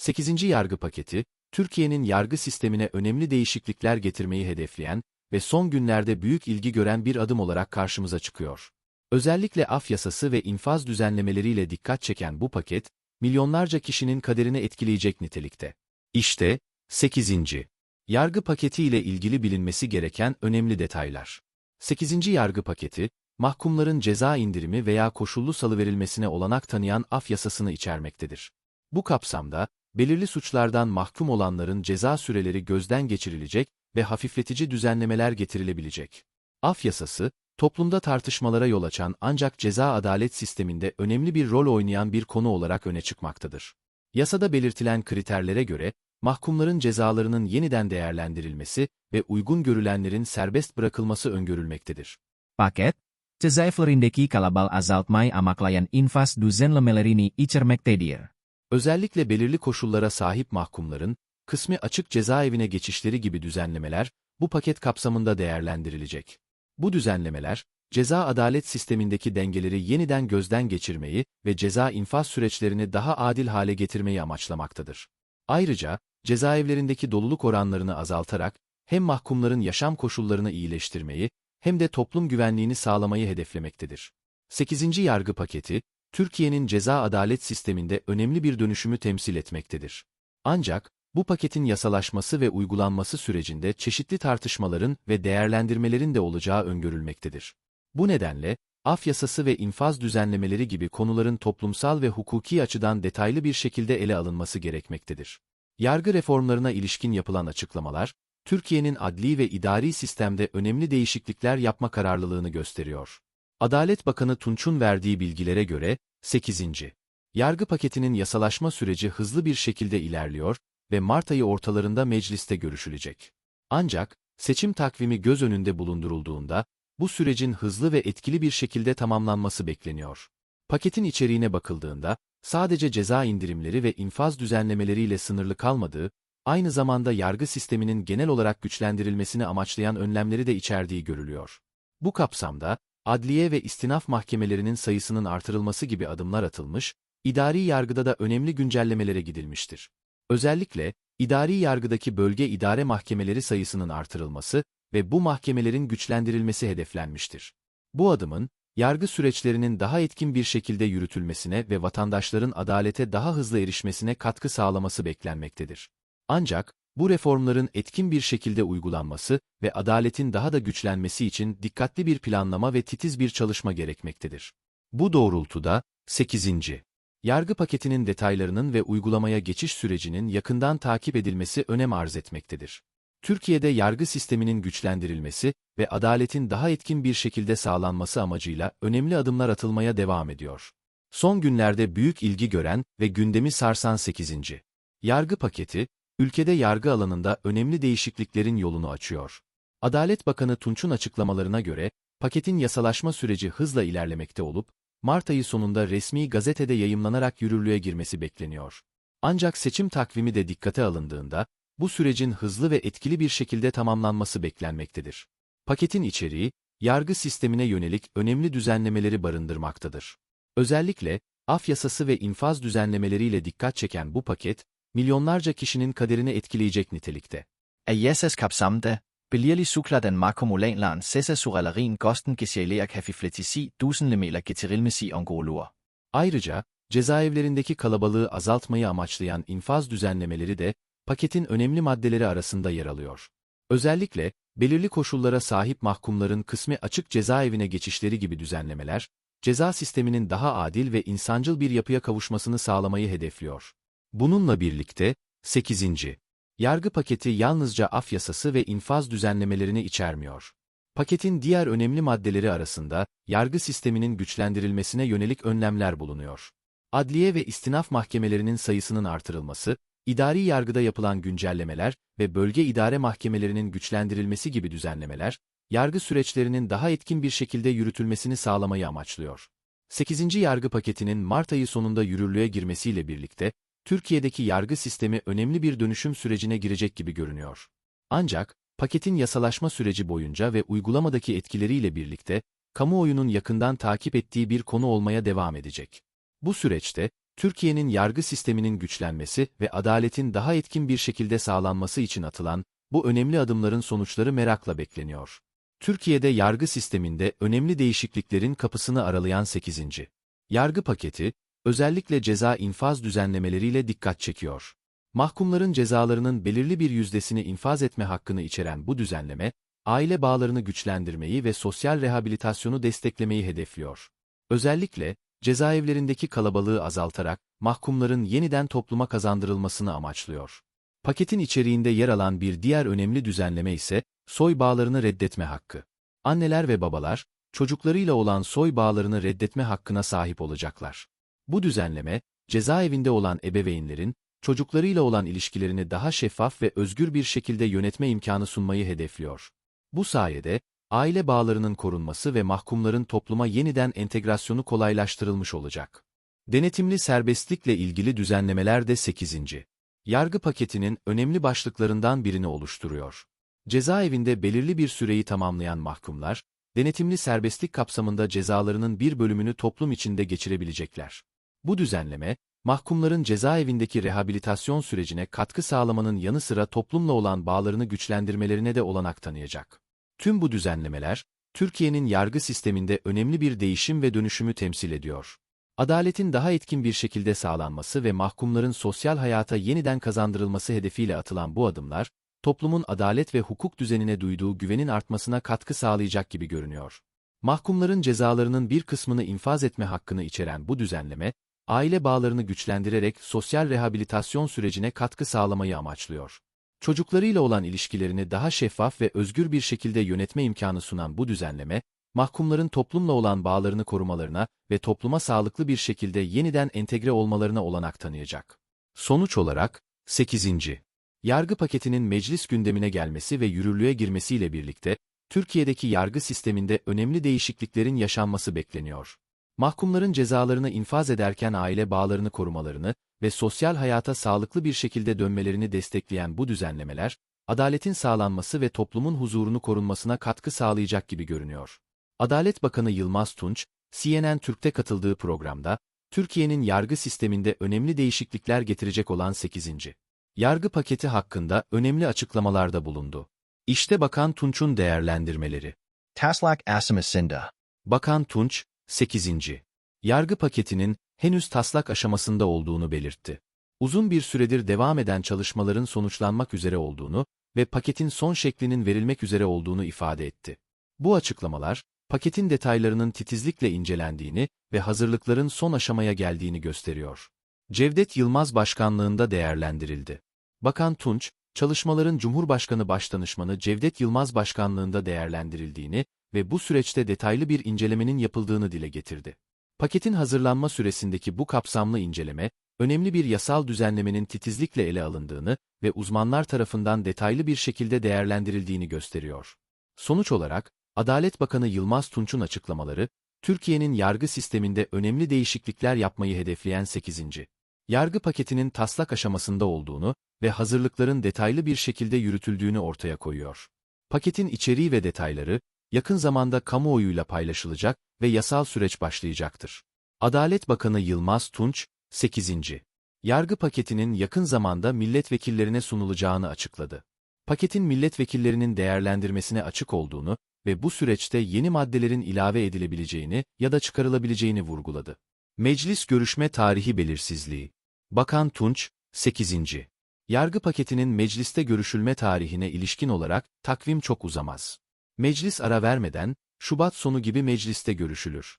8. Yargı Paketi, Türkiye'nin yargı sistemine önemli değişiklikler getirmeyi hedefleyen ve son günlerde büyük ilgi gören bir adım olarak karşımıza çıkıyor. Özellikle af yasası ve infaz düzenlemeleriyle dikkat çeken bu paket, milyonlarca kişinin kaderini etkileyecek nitelikte. İşte, 8. Yargı paketi ile ilgili bilinmesi gereken önemli detaylar. 8. Yargı paketi, mahkumların ceza indirimi veya koşullu salıverilmesine olanak tanıyan af yasasını içermektedir. Bu kapsamda, belirli suçlardan mahkum olanların ceza süreleri gözden geçirilecek ve hafifletici düzenlemeler getirilebilecek. Af yasası, toplumda tartışmalara yol açan ancak ceza adalet sisteminde önemli bir rol oynayan bir konu olarak öne çıkmaktadır. Yasada belirtilen kriterlere göre, mahkumların cezalarının yeniden değerlendirilmesi ve uygun görülenlerin serbest bırakılması öngörülmektedir. Paket, cezaevlerindeki kalabal azaltmayı amaklayan infaz düzenlemelerini içermektedir. Özellikle belirli koşullara sahip mahkumların, kısmi açık cezaevine geçişleri gibi düzenlemeler, bu paket kapsamında değerlendirilecek. Bu düzenlemeler, ceza adalet sistemindeki dengeleri yeniden gözden geçirmeyi ve ceza infaz süreçlerini daha adil hale getirmeyi amaçlamaktadır. Ayrıca, cezaevlerindeki doluluk oranlarını azaltarak, hem mahkumların yaşam koşullarını iyileştirmeyi, hem de toplum güvenliğini sağlamayı hedeflemektedir. 8. Yargı Paketi, Türkiye'nin ceza adalet sisteminde önemli bir dönüşümü temsil etmektedir. Ancak, bu paketin yasalaşması ve uygulanması sürecinde çeşitli tartışmaların ve değerlendirmelerin de olacağı öngörülmektedir. Bu nedenle, af yasası ve infaz düzenlemeleri gibi konuların toplumsal ve hukuki açıdan detaylı bir şekilde ele alınması gerekmektedir. Yargı reformlarına ilişkin yapılan açıklamalar, Türkiye'nin adli ve idari sistemde önemli değişiklikler yapma kararlılığını gösteriyor. Adalet Bakanı Tunç'un verdiği bilgilere göre, 8. Yargı paketinin yasalaşma süreci hızlı bir şekilde ilerliyor ve Mart ayı ortalarında mecliste görüşülecek. Ancak, seçim takvimi göz önünde bulundurulduğunda, bu sürecin hızlı ve etkili bir şekilde tamamlanması bekleniyor. Paketin içeriğine bakıldığında, sadece ceza indirimleri ve infaz düzenlemeleriyle sınırlı kalmadığı, aynı zamanda yargı sisteminin genel olarak güçlendirilmesini amaçlayan önlemleri de içerdiği görülüyor. Bu kapsamda, adliye ve istinaf mahkemelerinin sayısının artırılması gibi adımlar atılmış, idari yargıda da önemli güncellemelere gidilmiştir. Özellikle, idari yargıdaki bölge idare mahkemeleri sayısının artırılması ve bu mahkemelerin güçlendirilmesi hedeflenmiştir. Bu adımın, yargı süreçlerinin daha etkin bir şekilde yürütülmesine ve vatandaşların adalete daha hızlı erişmesine katkı sağlaması beklenmektedir. Ancak, bu reformların etkin bir şekilde uygulanması ve adaletin daha da güçlenmesi için dikkatli bir planlama ve titiz bir çalışma gerekmektedir. Bu doğrultuda, 8. Yargı paketinin detaylarının ve uygulamaya geçiş sürecinin yakından takip edilmesi önem arz etmektedir. Türkiye'de yargı sisteminin güçlendirilmesi ve adaletin daha etkin bir şekilde sağlanması amacıyla önemli adımlar atılmaya devam ediyor. Son günlerde büyük ilgi gören ve gündemi sarsan 8. Yargı paketi, ülkede yargı alanında önemli değişikliklerin yolunu açıyor. Adalet Bakanı Tunç'un açıklamalarına göre, paketin yasalaşma süreci hızla ilerlemekte olup, Mart ayı sonunda resmi gazetede yayımlanarak yürürlüğe girmesi bekleniyor. Ancak seçim takvimi de dikkate alındığında, bu sürecin hızlı ve etkili bir şekilde tamamlanması beklenmektedir. Paketin içeriği, yargı sistemine yönelik önemli düzenlemeleri barındırmaktadır. Özellikle, af yasası ve infaz düzenlemeleriyle dikkat çeken bu paket, milyonlarca kişinin kaderini etkileyecek nitelikte. Ayasas kapsamda, belirli sukladan makumulanlan sesa suralerin kosten gesjæleak hafifletisi dusenlemeler getirilmesi ongolur. Ayrıca, cezaevlerindeki kalabalığı azaltmayı amaçlayan infaz düzenlemeleri de, paketin önemli maddeleri arasında yer alıyor. Özellikle, belirli koşullara sahip mahkumların kısmi açık cezaevine geçişleri gibi düzenlemeler, ceza sisteminin daha adil ve insancıl bir yapıya kavuşmasını sağlamayı hedefliyor. Bununla birlikte, 8. Yargı paketi yalnızca af yasası ve infaz düzenlemelerini içermiyor. Paketin diğer önemli maddeleri arasında, yargı sisteminin güçlendirilmesine yönelik önlemler bulunuyor. Adliye ve istinaf mahkemelerinin sayısının artırılması, idari yargıda yapılan güncellemeler ve bölge idare mahkemelerinin güçlendirilmesi gibi düzenlemeler, yargı süreçlerinin daha etkin bir şekilde yürütülmesini sağlamayı amaçlıyor. 8. Yargı paketinin Mart ayı sonunda yürürlüğe girmesiyle birlikte, Türkiye'deki yargı sistemi önemli bir dönüşüm sürecine girecek gibi görünüyor. Ancak, paketin yasalaşma süreci boyunca ve uygulamadaki etkileriyle birlikte, kamuoyunun yakından takip ettiği bir konu olmaya devam edecek. Bu süreçte, Türkiye'nin yargı sisteminin güçlenmesi ve adaletin daha etkin bir şekilde sağlanması için atılan bu önemli adımların sonuçları merakla bekleniyor. Türkiye'de yargı sisteminde önemli değişikliklerin kapısını aralayan 8. Yargı paketi, özellikle ceza infaz düzenlemeleriyle dikkat çekiyor. Mahkumların cezalarının belirli bir yüzdesini infaz etme hakkını içeren bu düzenleme, aile bağlarını güçlendirmeyi ve sosyal rehabilitasyonu desteklemeyi hedefliyor. Özellikle, cezaevlerindeki kalabalığı azaltarak, mahkumların yeniden topluma kazandırılmasını amaçlıyor. Paketin içeriğinde yer alan bir diğer önemli düzenleme ise, soy bağlarını reddetme hakkı. Anneler ve babalar, çocuklarıyla olan soy bağlarını reddetme hakkına sahip olacaklar. Bu düzenleme, cezaevinde olan ebeveynlerin, çocuklarıyla olan ilişkilerini daha şeffaf ve özgür bir şekilde yönetme imkanı sunmayı hedefliyor. Bu sayede, aile bağlarının korunması ve mahkumların topluma yeniden entegrasyonu kolaylaştırılmış olacak. Denetimli serbestlikle ilgili düzenlemeler de 8. Yargı paketinin önemli başlıklarından birini oluşturuyor. Cezaevinde belirli bir süreyi tamamlayan mahkumlar, denetimli serbestlik kapsamında cezalarının bir bölümünü toplum içinde geçirebilecekler. Bu düzenleme, mahkumların cezaevindeki rehabilitasyon sürecine katkı sağlamanın yanı sıra toplumla olan bağlarını güçlendirmelerine de olanak tanıyacak. Tüm bu düzenlemeler, Türkiye'nin yargı sisteminde önemli bir değişim ve dönüşümü temsil ediyor. Adaletin daha etkin bir şekilde sağlanması ve mahkumların sosyal hayata yeniden kazandırılması hedefiyle atılan bu adımlar, toplumun adalet ve hukuk düzenine duyduğu güvenin artmasına katkı sağlayacak gibi görünüyor. Mahkumların cezalarının bir kısmını infaz etme hakkını içeren bu düzenleme, aile bağlarını güçlendirerek sosyal rehabilitasyon sürecine katkı sağlamayı amaçlıyor. Çocuklarıyla olan ilişkilerini daha şeffaf ve özgür bir şekilde yönetme imkanı sunan bu düzenleme, mahkumların toplumla olan bağlarını korumalarına ve topluma sağlıklı bir şekilde yeniden entegre olmalarına olanak tanıyacak. Sonuç olarak, 8. Yargı paketinin meclis gündemine gelmesi ve yürürlüğe girmesiyle birlikte, Türkiye'deki yargı sisteminde önemli değişikliklerin yaşanması bekleniyor. Mahkumların cezalarını infaz ederken aile bağlarını korumalarını ve sosyal hayata sağlıklı bir şekilde dönmelerini destekleyen bu düzenlemeler, adaletin sağlanması ve toplumun huzurunu korunmasına katkı sağlayacak gibi görünüyor. Adalet Bakanı Yılmaz Tunç, CNN Türk'te katıldığı programda, Türkiye'nin yargı sisteminde önemli değişiklikler getirecek olan 8. Yargı paketi hakkında önemli açıklamalarda bulundu. İşte Bakan Tunç'un değerlendirmeleri. Taslak asamasında. Bakan Tunç, 8. Yargı paketinin henüz taslak aşamasında olduğunu belirtti. Uzun bir süredir devam eden çalışmaların sonuçlanmak üzere olduğunu ve paketin son şeklinin verilmek üzere olduğunu ifade etti. Bu açıklamalar, paketin detaylarının titizlikle incelendiğini ve hazırlıkların son aşamaya geldiğini gösteriyor. Cevdet Yılmaz başkanlığında değerlendirildi. Bakan Tunç, çalışmaların Cumhurbaşkanı Başdanışmanı Cevdet Yılmaz başkanlığında değerlendirildiğini ve bu süreçte detaylı bir incelemenin yapıldığını dile getirdi. Paketin hazırlanma süresindeki bu kapsamlı inceleme, önemli bir yasal düzenlemenin titizlikle ele alındığını ve uzmanlar tarafından detaylı bir şekilde değerlendirildiğini gösteriyor. Sonuç olarak, Adalet Bakanı Yılmaz Tunç'un açıklamaları, Türkiye'nin yargı sisteminde önemli değişiklikler yapmayı hedefleyen 8. Yargı paketinin taslak aşamasında olduğunu ve hazırlıkların detaylı bir şekilde yürütüldüğünü ortaya koyuyor. Paketin içeriği ve detayları, yakın zamanda kamuoyuyla paylaşılacak ve yasal süreç başlayacaktır. Adalet Bakanı Yılmaz Tunç, 8. Yargı paketinin yakın zamanda milletvekillerine sunulacağını açıkladı. Paketin milletvekillerinin değerlendirmesine açık olduğunu ve bu süreçte yeni maddelerin ilave edilebileceğini ya da çıkarılabileceğini vurguladı. Meclis görüşme tarihi belirsizliği. Bakan Tunç, 8. Yargı paketinin mecliste görüşülme tarihine ilişkin olarak takvim çok uzamaz. Meclis ara vermeden, Şubat sonu gibi mecliste görüşülür.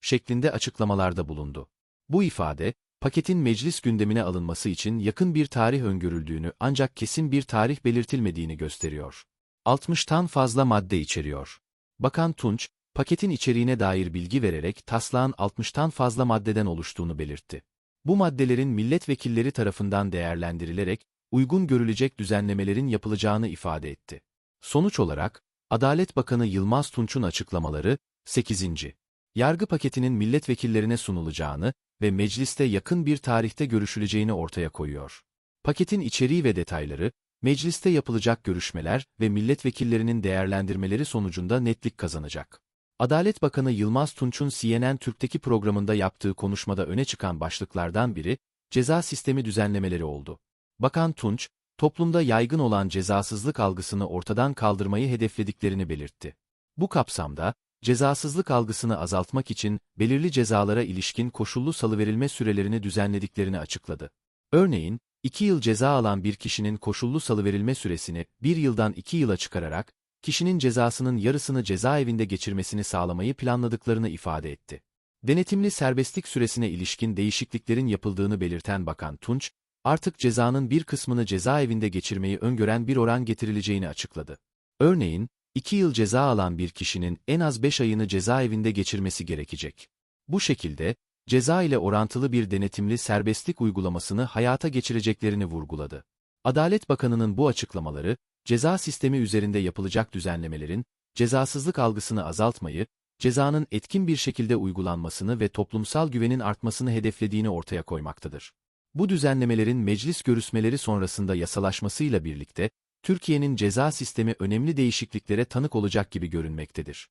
Şeklinde açıklamalarda bulundu. Bu ifade, paketin meclis gündemine alınması için yakın bir tarih öngörüldüğünü ancak kesin bir tarih belirtilmediğini gösteriyor. 60'tan fazla madde içeriyor. Bakan Tunç, paketin içeriğine dair bilgi vererek taslağın 60'tan fazla maddeden oluştuğunu belirtti. Bu maddelerin milletvekilleri tarafından değerlendirilerek, uygun görülecek düzenlemelerin yapılacağını ifade etti. Sonuç olarak, Adalet Bakanı Yılmaz Tunç'un açıklamaları, 8. Yargı paketinin milletvekillerine sunulacağını ve mecliste yakın bir tarihte görüşüleceğini ortaya koyuyor. Paketin içeriği ve detayları, mecliste yapılacak görüşmeler ve milletvekillerinin değerlendirmeleri sonucunda netlik kazanacak. Adalet Bakanı Yılmaz Tunç'un CNN Türk'teki programında yaptığı konuşmada öne çıkan başlıklardan biri, ceza sistemi düzenlemeleri oldu. Bakan Tunç, toplumda yaygın olan cezasızlık algısını ortadan kaldırmayı hedeflediklerini belirtti. Bu kapsamda, cezasızlık algısını azaltmak için belirli cezalara ilişkin koşullu salıverilme sürelerini düzenlediklerini açıkladı. Örneğin, 2 yıl ceza alan bir kişinin koşullu salıverilme süresini 1 yıldan 2 yıla çıkararak, kişinin cezasının yarısını cezaevinde geçirmesini sağlamayı planladıklarını ifade etti. Denetimli serbestlik süresine ilişkin değişikliklerin yapıldığını belirten Bakan Tunç, artık cezanın bir kısmını cezaevinde geçirmeyi öngören bir oran getirileceğini açıkladı. Örneğin, 2 yıl ceza alan bir kişinin en az 5 ayını cezaevinde geçirmesi gerekecek. Bu şekilde, ceza ile orantılı bir denetimli serbestlik uygulamasını hayata geçireceklerini vurguladı. Adalet Bakanı'nın bu açıklamaları, ceza sistemi üzerinde yapılacak düzenlemelerin, cezasızlık algısını azaltmayı, cezanın etkin bir şekilde uygulanmasını ve toplumsal güvenin artmasını hedeflediğini ortaya koymaktadır. Bu düzenlemelerin meclis görüşmeleri sonrasında yasalaşmasıyla birlikte, Türkiye'nin ceza sistemi önemli değişikliklere tanık olacak gibi görünmektedir.